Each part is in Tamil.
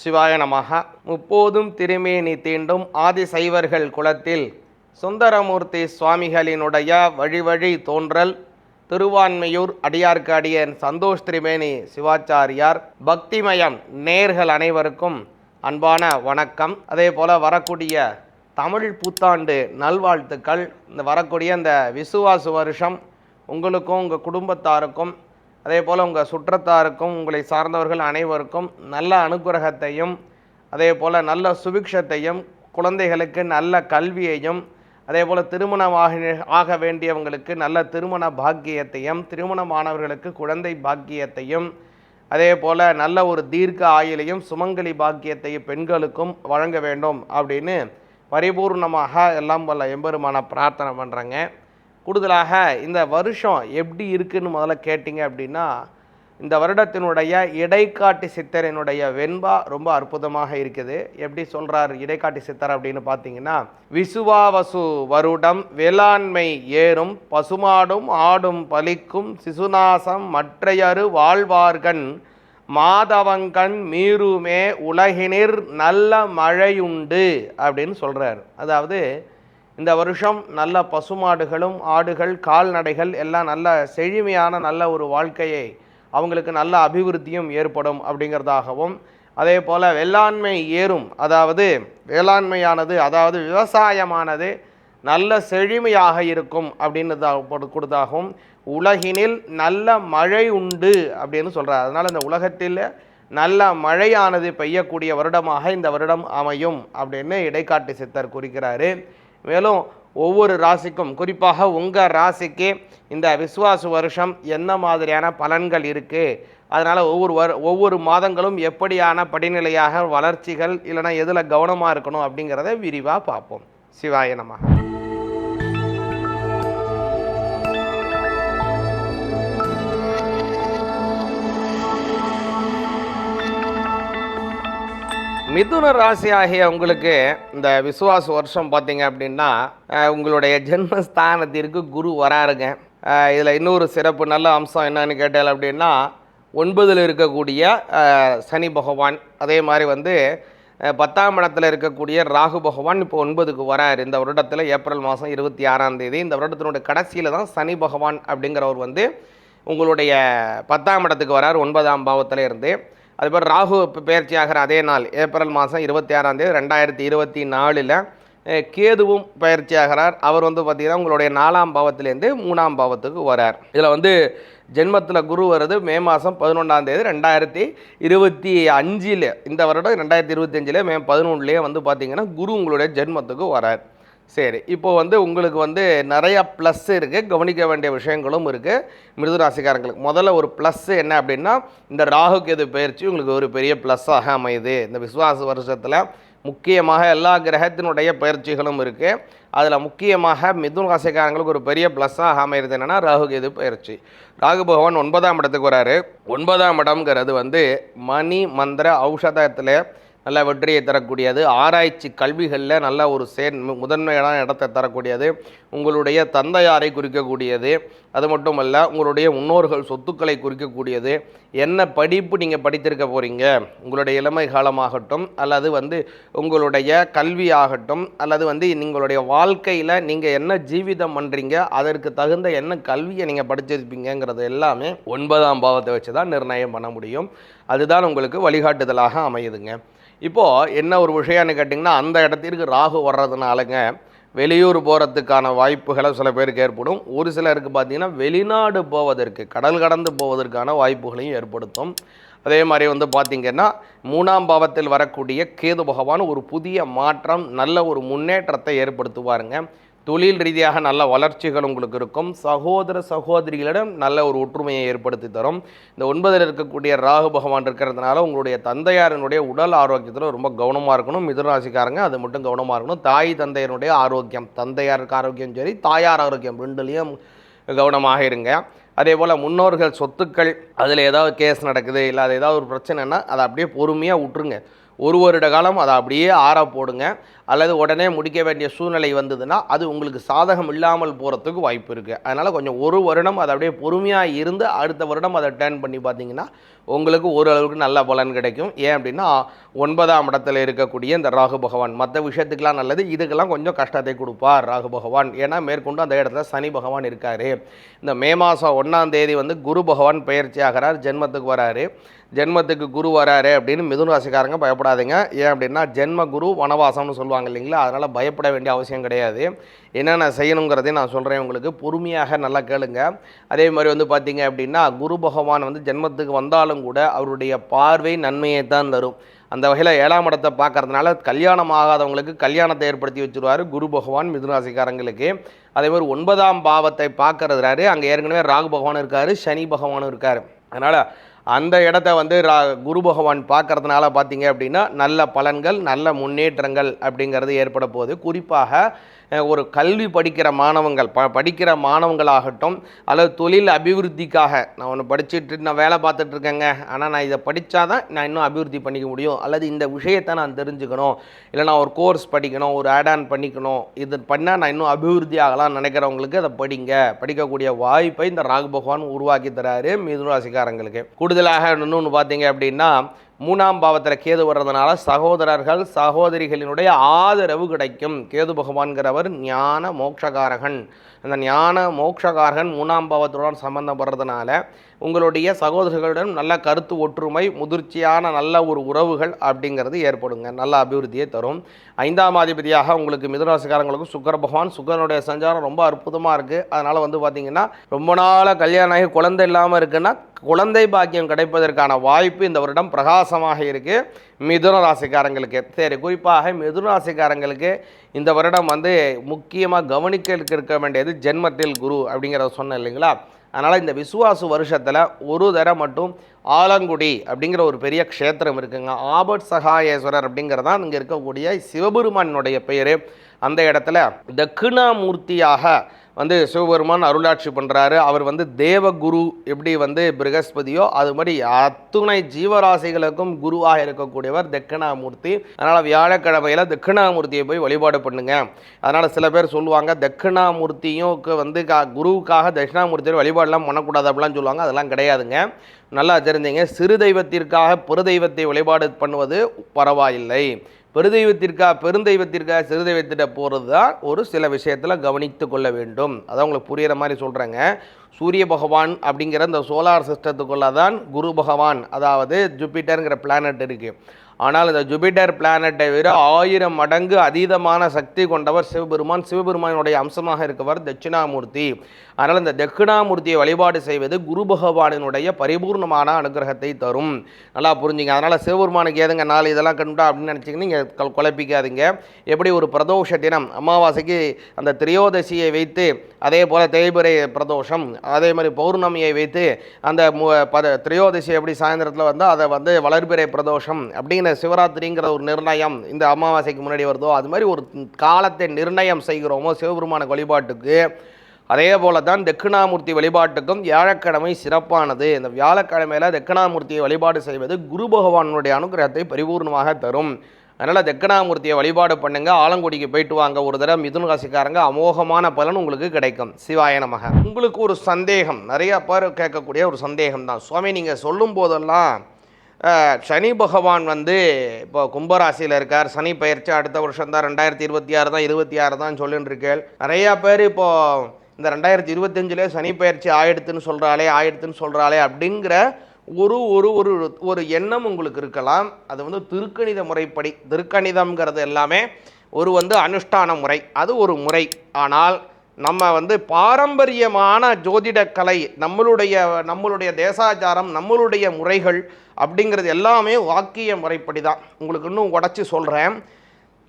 சிவாய நமக முப்போதும் திருமேனி தீண்டும் ஆதிசைவர்கள் குலத்தில் சுந்தரமூர்த்தி சுவாமிகளினுடைய வழிவழி தோன்றல் திருவான்மையூர் அடியார்க்கு அடியன் சந்தோஷ் திரிமேனி சிவாச்சாரியார். பக்திமயம் நேர்கள் அனைவருக்கும் அன்பான வணக்கம். அதே போல் வரக்கூடிய தமிழ் புத்தாண்டு நல்வாழ்த்துக்கள். இந்த வரக்கூடிய இந்த விசுவாசு வருஷம் உங்களுக்கும் உங்கள் குடும்பத்தாருக்கும் அதே போல் உங்கள் சுற்றத்தாருக்கும் உங்களை சார்ந்தவர்கள் அனைவருக்கும் நல்ல அனுகிரகத்தையும் அதே போல் நல்ல சுபிக்ஷத்தையும் குழந்தைகளுக்கு நல்ல கல்வியையும் அதே போல் திருமணமாக ஆக வேண்டியவங்களுக்கு நல்ல திருமண பாக்கியத்தையும் திருமணமானவர்களுக்கு குழந்தை பாக்கியத்தையும் அதே போல் நல்ல ஒரு தீர்க்க ஆயுளையும் சுமங்கலி பாக்கியத்தையும் பெண்களுக்கும் வழங்க வேண்டும் அப்படின்னு பரிபூர்ணமாக எல்லாம் வல்ல எம்பெருமான பிரார்த்தனை பண்ணுறேங்க கூடுதலாக இந்த வருஷம் எப்படி இருக்குன்னு முதல்ல கேட்டிங்க அப்படின்னா இந்த வருடத்தினுடைய இடைக்காட்டி சித்தரினுடைய வெண்பா ரொம்ப அற்புதமாக இருக்குது. எப்படி சொல்கிறார் இடைக்காட்டி சித்தர் அப்படின்னு பார்த்தீங்கன்னா விசுவாவசு வருடம் வேளாண்மை ஏறும் பசுமாடும் ஆடும் பலிக்கும் சிசுநாசம் மற்றையரு வாழ்வார்கண் மாதவங்கண் மீறுமே உலகினிர் நல்ல மழையுண்டு அப்படின்னு சொல்கிறார் அதாவது இந்த வருஷம் நல்ல பசுமாடுகளும் ஆடுகள் கால்நடைகள் எல்லாம் நல்ல செழுமையான நல்ல ஒரு வாழ்க்கையை அவங்களுக்கு நல்ல அபிவிருத்தியும் ஏற்படும் அப்படிங்கிறதாகவும் அதே போல் வேளாண்மை ஏறும். அதாவது வேளாண்மையானது அதாவது விவசாயமானது நல்ல செழுமையாக இருக்கும் அப்படின்னு கொடுத்தாகவும் உலகினில் நல்ல மழை உண்டு அப்படின்னு சொல்கிறார் அதனால் இந்த உலகத்தில் நல்ல மழையானது பெய்யக்கூடிய வருடமாக இந்த வருடம் அமையும் அப்படின்னு இடைக்காட்டு சித்தர் குறிக்கிறாரு. மேலும் ஒவ்வொரு ராசிக்கும் குறிப்பாக உங்கள் ராசிக்கு இந்த விஸ்வாச வருஷம் என்ன மாதிரியான பலன்கள் இருக்குது அதனால் ஒவ்வொரு வரு ஒவ்வொரு மாதங்களும் எப்படியான படிநிலையாக வளர்ச்சிகள் இல்லைன்னா எதில் கவனமாக இருக்கணும் அப்படிங்கிறத விரிவாக பார்ப்போம். சிவாய நமः மிதுன ராசி ஆகிய உங்களுக்கு இந்த விசுவாச வருஷம் பார்த்தீங்க அப்படின்னா உங்களுடைய ஜென்மஸ்தானத்திற்கு குரு வராருங்க. இதில் இன்னொரு சிறப்பு நல்ல அம்சம் என்னன்னு கேட்டால் அப்படின்னா ஒன்பதில் இருக்கக்கூடிய சனி பகவான். அதே மாதிரி வந்து பத்தாம் இடத்துல இருக்கக்கூடிய ராகு பகவான் இப்போ ஒன்பதுக்கு வராரு. இந்த வருடத்தில் ஏப்ரல் மாதம் இருபத்தி ஆறாம் தேதி. இந்த வருடத்தினுடைய கடைசியில் தான் சனி பகவான் அப்படிங்கிறவர் வந்து உங்களுடைய பத்தாம் இடத்துக்கு வரார் ஒன்பதாம் பாவத்தில் இருந்து அதுபோல் ராகு பயிற்சி ஆகிற அதே நாள் ஏப்ரல் மாதம் இருபத்தி ஆறாம் தேதி ரெண்டாயிரத்தி இருபத்தி நாலில் கேதுவும் பயிற்சி ஆகிறார். அவர் வந்து பார்த்திங்கன்னா உங்களுடைய நாலாம் பாவத்திலேருந்து மூணாம் பாவத்துக்கு வரார். இதில் வந்து ஜென்மத்தில் குரு வருது மே மாதம் பதினொன்றாம் தேதி ரெண்டாயிரத்தி இருபத்தி அஞ்சில் இந்த வருடம் ரெண்டாயிரத்தி இருபத்தி அஞ்சில் மே பதினொன்றுலேயே வந்து பார்த்திங்கன்னா குரு உங்களுடைய ஜென்மத்துக்கு வரார். சரி இப்போ வந்து உங்களுக்கு வந்து நிறைய ப்ளஸ் இருக்குது கவனிக்க வேண்டிய விஷயங்களும் இருக்குது மிருதுராசிக்காரங்களுக்கு முதல்ல ஒரு ப்ளஸ் என்ன அப்படின்னா இந்த ராகு கேது பயிற்சி உங்களுக்கு ஒரு பெரிய ப்ளஸ்ஸாக அமையுது. இந்த விஸ்வாச வருஷத்தில் முக்கியமாக எல்லா கிரகத்தினுடைய பயிற்சிகளும் இருக்குது அதில் முக்கியமாக மிதுன் ராசிக்காரங்களுக்கு ஒரு பெரிய ப்ளஸ்ஸாக அமைகிறது என்னென்னா ராகுகேது பயிற்சி. ராகு பகவான் ஒன்பதாம் இடத்துக்கு வராரு. ஒன்பதாம் இடம்ங்கிறது வந்து மணி மந்திர ஔஷதத்தில் நல்ல வெற்றியை தரக்கூடியது. ஆராய்ச்சி கல்விகளில் நல்ல ஒரு சே முதன்மையான இடத்தை தரக்கூடியது. உங்களுடைய தந்தையாரை குறிக்கக்கூடியது. அது மட்டுமல்ல உங்களுடைய முன்னோர்கள் சொத்துக்களை குறிக்கக்கூடியது. என்ன படிப்பு நீங்கள் படித்திருக்க போகிறீங்க உங்களுடைய இளமை காலமாகட்டும் அல்லது வந்து உங்களுடைய கல்வி ஆகட்டும் அல்லது வந்து உங்களுடைய வாழ்க்கையில் நீங்கள் என்ன ஜீவிதம் பண்ணுறீங்க அதற்கு தகுந்த என்ன கல்வியை நீங்கள் படிச்சிருப்பீங்கிறது எல்லாமே ஒன்பதாம் பாவத்தை வச்சு தான் நிர்ணயம் பண்ண முடியும். அதுதான் உங்களுக்கு வழிகாட்டுதலாக அமையுதுங்க. இப்போது என்ன ஒரு விஷயம்னு கேட்டிங்கன்னா அந்த இடத்திற்கு ராகு வர்றதுனாலங்க வெளியூர் போகிறதுக்கான வாய்ப்புகளை சில பேருக்கு ஏற்படும். ஒரு சிலருக்கு பார்த்திங்கன்னா வெளிநாடு போவதற்கு கடல் கடந்து போவதற்கான வாய்ப்புகளையும் ஏற்படுத்தும். அதே மாதிரி வந்து பார்த்திங்கன்னா மூணாம் பாவத்தில் வரக்கூடிய கேது பகவான் ஒரு புதிய மாற்றம் நல்ல ஒரு முன்னேற்றத்தை ஏற்படுத்துவாருங்க. தொழில் ரீதியாக நல்ல வளர்ச்சிகள் உங்களுக்கு இருக்கும். சகோதர சகோதரிகளிடம் நல்ல ஒரு ஒற்றுமையை ஏற்படுத்தி தரும். இந்த ஒன்பதில் இருக்கக்கூடிய ராகு பகவான் இருக்கிறதுனால உங்களுடைய தந்தையாரினுடைய உடல் ஆரோக்கியத்தில் ரொம்ப கவனமாக இருக்கணும். மிதுராசிக்காரங்க அது மட்டும் கவனமாக இருக்கணும். தாய் தந்தையனுடைய ஆரோக்கியம் தந்தையாருக்கு ஆரோக்கியம் சரி தாயார் ஆரோக்கியம் ரெண்டுலேயும் கவனமாக இருங்க. அதே போல் முன்னோர்கள் சொத்துக்கள் அதில் ஏதாவது கேஸ் நடக்குது இல்லை அது ஏதாவது ஒரு பிரச்சனைனா அதை அப்படியே பொறுமையாக விட்டுருங்க ஒரு வருட காலம் அதை அப்படியே ஆற போடுங்க. அல்லது உடனே முடிக்க வேண்டிய சூழ்நிலை வந்ததுன்னா அது உங்களுக்கு சாதகம் இல்லாமல் போகிறதுக்கு வாய்ப்பு இருக்குது அதனால் கொஞ்சம் ஒரு வருடம் அதை அப்படியே பொறுமையாக இருந்து அடுத்த வருடம் அதை டேர்ன் பண்ணி பார்த்தீங்கன்னா உங்களுக்கு ஓரளவுக்கு நல்ல பலன் கிடைக்கும். ஏன் அப்படின்னா ஒன்பதாம் இடத்துல இருக்கக்கூடிய இந்த ராகு பகவான் மற்ற விஷயத்துக்கெல்லாம் நல்லது இதுக்கெல்லாம் கொஞ்சம் கஷ்டத்தை கொடுப்பார் ராகு பகவான். ஏன்னா மேற்கொண்டு அந்த இடத்துல சனி பகவான் இருக்கார். இந்த மே மாதம் ஒன்றாம் தேதி வந்து குரு பகவான் பயிற்சி ஆகிறார் ஜென்மத்துக்கு வராரு. ஜென்மத்துக்கு குரு வராரு அப்படின்னு மிதுன ராசிக்காரங்க பயப்படாதீங்க. ஏன் அப்படின்னா ஜென்ம குரு வனவாசம்னு சொல்லுவாங்க இல்லைங்களா? அதனால் பயப்பட வேண்டிய அவசியம் கிடையாது. என்னென்ன செய்யணுங்கிறதையும் நான் சொல்கிறேன் உங்களுக்கு. பொறுமையாக நல்லா கேளுங்க. அதே மாதிரி வந்து பார்த்தீங்க அப்படின்னா குரு பகவான் வந்து ஜென்மத்துக்கு வந்தாலும் கூட அவருடைய பார்வை நன்மையை தான் தரும். அந்த வகையில் ஏழாம் இடத்தை பார்க்கறதுனால கல்யாணம் ஆகாதவங்களுக்கு கல்யாணத்தை ஏற்படுத்தி வச்சுருவார் குரு பகவான் மிதுராசிக்காரங்களுக்கு. அதே மாதிரி ஒன்பதாம் பாவத்தை பார்க்கறதுறாரு. அங்கே ஏற்கனவே ராகு பகவான் இருக்கார் சனி பகவானும் இருக்கார். அதனால் அந்த இடத்த வந்து ரா குரு பகவான் பார்க்கறதுனால பார்த்தீங்க அப்படின்னா நல்ல பலன்கள் நல்ல முன்னேற்றங்கள் அப்படிங்கிறது ஏற்பட போகுது. குறிப்பாக ஒரு கல்வி படிக்கிற மாணவங்கள் ப படிக்கிற மாணவங்களாகட்டும் அல்லது தொழில் அபிவிருத்திக்காக. நான் ஒன்று படிச்சுட்டு நான் வேலை பார்த்துட்டு இருக்கேங்க ஆனால் நான் இதை படித்தா தான் நான் இன்னும் அபிவிருத்தி பண்ணிக்க முடியும். அல்லது இந்த விஷயத்தை நான் தெரிஞ்சுக்கணும். இல்லை நான் ஒரு கோர்ஸ் படிக்கணும் ஒரு ஆட் ஆன் பண்ணிக்கணும். இது பண்ணால் நான் இன்னும் அபிவிருத்தி ஆகலாம் நினைக்கிறவங்களுக்கு அதை படிங்க. படிக்கக்கூடிய வாய்ப்பை இந்த ராகு பகவான் உருவாக்கி தராரு மிதுன ராசிக்காரங்களுக்கு. கூடுதலாக இன்னொன்று பார்த்தீங்க அப்படின்னா மூணாம் பாவத்தில் கேது வர்றதுனால சகோதரர்கள் சகோதரிகளினுடைய ஆதரவு கிடைக்கும். கேது பகவான்கிறவர் ஞான மோட்சகாரகன். அந்த ஞான மோட்சகாரகன் மூணாம் பாவத்துடன் சம்பந்தப்படுறதுனால உங்களுடைய சகோதரர்களுடன் நல்ல கருத்து ஒற்றுமை முதிர்ச்சியான நல்ல ஒரு உறவுகள் அப்படிங்கிறது ஏற்படுங்க. நல்ல அபிவிருத்தியை தரும். ஐந்தாம் அதிபதியாக உங்களுக்கு மிதராசிக்காரங்களுக்கும் சுக்கர பகவான் சுக்கரனுடைய சஞ்சாரம் ரொம்ப அற்புதமாக இருக்குது அதனால் வந்து பார்த்திங்கன்னா ரொம்ப நாளாக கல்யாணம் ஆகி குழந்தை இல்லாமல் இருக்குன்னா குழந்தை பாக்கியம் கிடைப்பதற்கான வாய்ப்பு இந்த வருடம் பிரகாசமாக இருக்குது மிதுன ராசிக்காரங்களுக்கு சரி குறிப்பாக மிதுன ராசிக்காரங்களுக்கு இந்த வருடம் வந்து முக்கியமாக கவனிக்க இருக்க வேண்டியது ஜென்மத்தில் குரு அப்படிங்கிறத சொன்னேன் இல்லைங்களா? அதனால் இந்த விசுவாசு வருஷத்தில் ஒரு தடவை மட்டும் ஆலங்குடி அப்படிங்கிற ஒரு பெரிய க்ஷேத்திரம் இருக்குங்க. ஆபட் சகாயேஸ்வரர் அப்படிங்கிறதான் இங்கே இருக்கக்கூடிய சிவபெருமானுடைய பெயர். அந்த இடத்துல தட்சிணாமூர்த்தியாக வந்து சிவபெருமான் அருளாட்சி பண்ணுறாரு அவர் வந்து தேவகுரு எப்படி வந்து பிரகஸ்பதியோ அது மாதிரி அத்துணை ஜீவராசிகளுக்கும் குருவாக இருக்கக்கூடியவர் தட்சிணாமூர்த்தி. அதனால் வியாழக்கிழமையில் தட்சிணாமூர்த்தியை போய் வழிபாடு பண்ணுங்க. அதனால் சில பேர் சொல்லுவாங்க தட்சிணாமூர்த்தியும் வந்து கா குருவுக்காக தட்சிணாமூர்த்தியை வழிபாடெல்லாம் பண்ணக்கூடாது அப்படிலாம் சொல்லுவாங்க. அதெல்லாம் கிடையாதுங்க. நல்லா தெரிஞ்சுங்க. சிறு தெய்வத்திற்காக பெரு தெய்வத்தை வழிபாடு பண்ணுவது பரவாயில்லை. பெருதெய்வத்திற்கா பெருந்தெய்வத்திற்கா சிறு தெய்வத்திட்ட போகிறது தான் ஒரு சில விஷயத்தில் கவனித்து கொள்ள வேண்டும். அதான் உங்களுக்கு புரிகிற மாதிரி சொல்கிறேங்க சூரிய பகவான் அப்படிங்கிற இந்த சோலார் சிஸ்டத்துக்குள்ளே தான் குரு பகவான் அதாவது ஜூபிட்டருங்கிற பிளானட் இருக்குது ஆனால் இந்த ஜூபிட்டர் பிளானட்டை விட ஆயிரம் மடங்கு அதீதமான சக்தி கொண்டவர் சிவபெருமான் சிவபெருமானுடைய அம்சமாக இருக்கவர் தட்சிணாமூர்த்தி. அதனால் இந்த தட்சிணாமூர்த்தியை வழிபாடு செய்வது குரு பகவானினுடைய பரிபூர்ணமான அனுகிரகத்தை தரும். நல்லா புரிஞ்சுங்க. அதனால் சிவபெருமானுக்கு ஏதுங்க நாள் இதெல்லாம் கண்டா அப்படின்னு நினச்சிங்கன்னா நீங்கள் குழப்பிக்காதீங்க. எப்படி ஒரு பிரதோஷ தினம் அமாவாசைக்கு அந்த திரையோதசியை வைத்து அதே போல் தேய்பிரை பிரதோஷம் அதே மாதிரி பௌர்ணமியை வைத்து அந்த மு பத திரையோதசி எப்படி சாயந்தரத்தில் வந்து அதை வந்து வளர்பிறை பிரதோஷம் சிவராத்திரிங்கிற ஒரு நிர்ணயம் இந்த அமாவாசைக்கு முன்னாடி வருதோ அது மாதிரி ஒரு காலத்தை நிர்ணயம் செய்கிறோமோ சிவபெருமான வழிபாட்டுக்கு. அதே போல தான் தட்சிணாமூர்த்தி வழிபாட்டுக்கும் வியாழக்கிழமை சிறப்பானது. இந்த வியாழக்கிழமையில் தட்சிணாமூர்த்தியை வழிபாடு செய்வது குரு பகவானுடைய அனுகிரகத்தை பரிபூர்ணமாக தரும். அதனால் தட்சிணாமூர்த்தியை வழிபாடு பண்ணுங்க ஆலங்குடிக்கு போயிட்டு வாங்க ஒரு தடவை மிதுன் ராசிக்காரங்க அமோகமான பலன் உங்களுக்கு கிடைக்கும். சிவாயனமாக உங்களுக்கு ஒரு சந்தேகம் நிறைய பேர் கேட்கக்கூடிய ஒரு சந்தேகம் தான் சுவாமி நீங்கள் சொல்லும் போதெல்லாம் சனி பகவான் வந்து இப்போ கும்பராசியில் இருக்கார். சனி பயிற்சி அடுத்த வருஷம் தான் ரெண்டாயிரத்தி இருபத்தி ஆறு தான் இருபத்தி ஆறு தான் சொல்லிட்டு இருக்கேன் நிறையா பேர் இப்போது இந்த ரெண்டாயிரத்தி இருபத்தஞ்சிலே சனி பயிற்சி ஆயிடுத்துன்னு சொல்கிறாளே ஆயிடுத்துன்னு சொல்கிறாளே அப்படிங்கிற ஒரு ஒரு ஒரு ஒரு எண்ணம் உங்களுக்கு இருக்கலாம். அது வந்து திருக்கணித முறைப்படி திருக்கணிதம்ங்கிறது எல்லாமே ஒரு வந்து அனுஷ்டான முறை. அது ஒரு முறை. ஆனால் நம்ம வந்து பாரம்பரியமான ஜோதிட கலை நம்மளுடைய நம்மளுடைய தேசாச்சாரம் நம்மளுடைய முறைகள் அப்படிங்கிறது எல்லாமே வாக்கிய முறைப்படி தான் உங்களுக்கு இன்னும் உடச்சி சொல்கிறேன்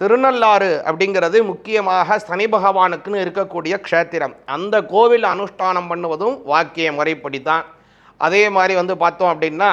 திருநள்ளாறு அப்படிங்கிறது முக்கியமாக சனி பகவானுக்குன்னு இருக்கக்கூடிய க்ஷேத்திரம். அந்த கோவில் அனுஷ்டானம் பண்ணுவதும் வாக்கிய முறைப்படி தான் அதே மாதிரி வந்து பார்த்தோம் அப்படின்னா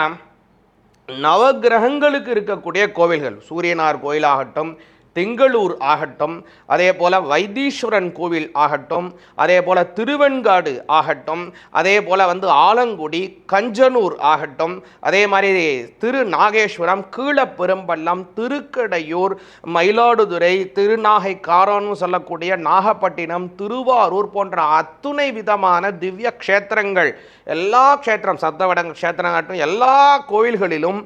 நவக்கிரகங்களுக்கு இருக்கக்கூடிய கோவில்கள் சூரியனார் கோயிலாகட்டும் திங்களூர் ஆகட்டும் அதே போல் வைத்தீஸ்வரன் கோவில் ஆகட்டும் அதே போல் திருவெண்காடு ஆகட்டும் அதே போல் வந்து ஆலங்குடி கஞ்சனூர் ஆகட்டும் அதே மாதிரி திரு நாகேஸ்வரம் கீழப்பெரும்பள்ளம் திருக்கடையூர் மயிலாடுதுறை திருநாகை காரான்னு சொல்லக்கூடிய நாகப்பட்டினம் திருவாரூர் போன்ற அத்துணை விதமான திவ்ய க்ஷேத்திரங்கள் எல்லா க்ஷேத்திரம் சத்தவடங்க க்ஷேத்திரங்காட்டும் எல்லா கோயில்களிலும்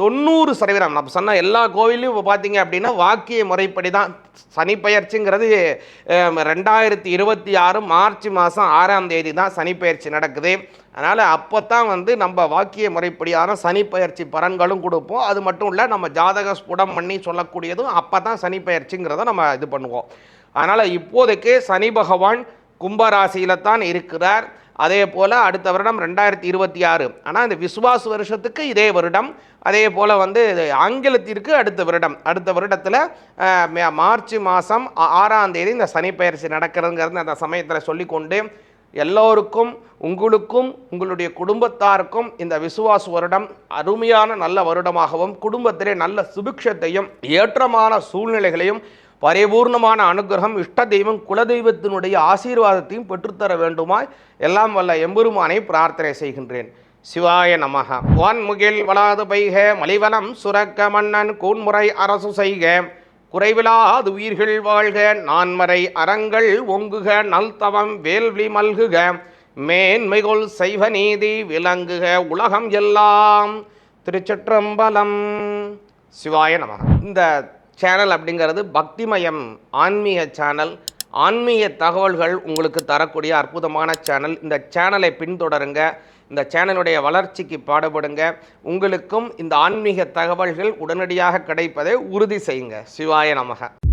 தொண்ணூறு சதவீதம். நம்ம சொன்ன எல்லா கோவிலையும் இப்போ பார்த்தீங்க அப்படின்னா வாக்கிய முறைப்படி தான் சனிப்பெயர்ச்சிங்கிறது ரெண்டாயிரத்தி இருபத்தி ஆறு மார்ச் மாதம் ஆறாம் தேதி தான் சனி நடக்குது. அதனால் அப்போ தான் வந்து நம்ம வாக்கிய முறைப்படியான சனி பெயர்ச்சி பலன்களும் கொடுப்போம். அது மட்டும் இல்லை நம்ம ஜாதக ஸ்புடம் பண்ணி சொல்லக்கூடியதும் அப்போ தான் சனி நம்ம இது பண்ணுவோம். அதனால் இப்போதைக்கு சனி பகவான் கும்பராசியில் தான் இருக்கிறார். அதே போல் அடுத்த வருடம் ரெண்டாயிரத்தி இருபத்தி ஆறு. ஆனால் இந்த விசுவாசு வருஷத்துக்கு இதே வருடம். அதே போல் வந்து ஆங்கிலத்திற்கு அடுத்த வருடம். அடுத்த வருடத்தில் மார்ச் மாதம் ஆறாம் தேதி இந்த சனி நடக்கிறதுங்கிறது அந்த சமயத்தில் சொல்லிக்கொண்டு எல்லோருக்கும் உங்களுக்கும் உங்களுடைய குடும்பத்தாருக்கும் இந்த விசுவாச வருடம் அருமையான நல்ல வருடமாகவும் குடும்பத்திலே நல்ல சுபிக்ஷத்தையும் ஏற்றமான சூழ்நிலைகளையும் பரிபூர்ணமான அனுகிரகம் இஷ்ட தெய்வம் குலதெய்வத்தினுடைய ஆசீர்வாதத்தையும் பெற்றுத்தர வேண்டுமாய் எல்லாம் வல்ல எம்பெருமானை பிரார்த்தனை செய்கின்றேன். சிவாய நமக. வான்முகில் வளாது பைக மலிவலம் சுரக்க மன்னன் கூன்முறை அரசு செய்க. குறைவிலாது உயிர்கள் வாழ்க நான்மறை அறங்கள் ஒங்குக நல்தவம் வேள்வி மல்குக. மேன்மைகொள் செய்வ நீதி விளங்குக உலகம் எல்லாம். திருச்சிற்றம்பலம். சிவாய நமக. இந்த சேனல் அப்படிங்கிறது பக்திமயம் ஆன்மீக சேனல் ஆன்மீக தகவல்கள் உங்களுக்கு தரக்கூடிய அற்புதமான சேனல் இந்த சேனலை பின்தொடருங்க. இந்த சேனலுடைய வளர்ச்சிக்கு பாடுபடுங்க. உங்களுக்கும் இந்த ஆன்மீக தகவல்கள் உடனடியாக கிடைப்பதை உறுதி செய்யுங்க. சிவாய நமக.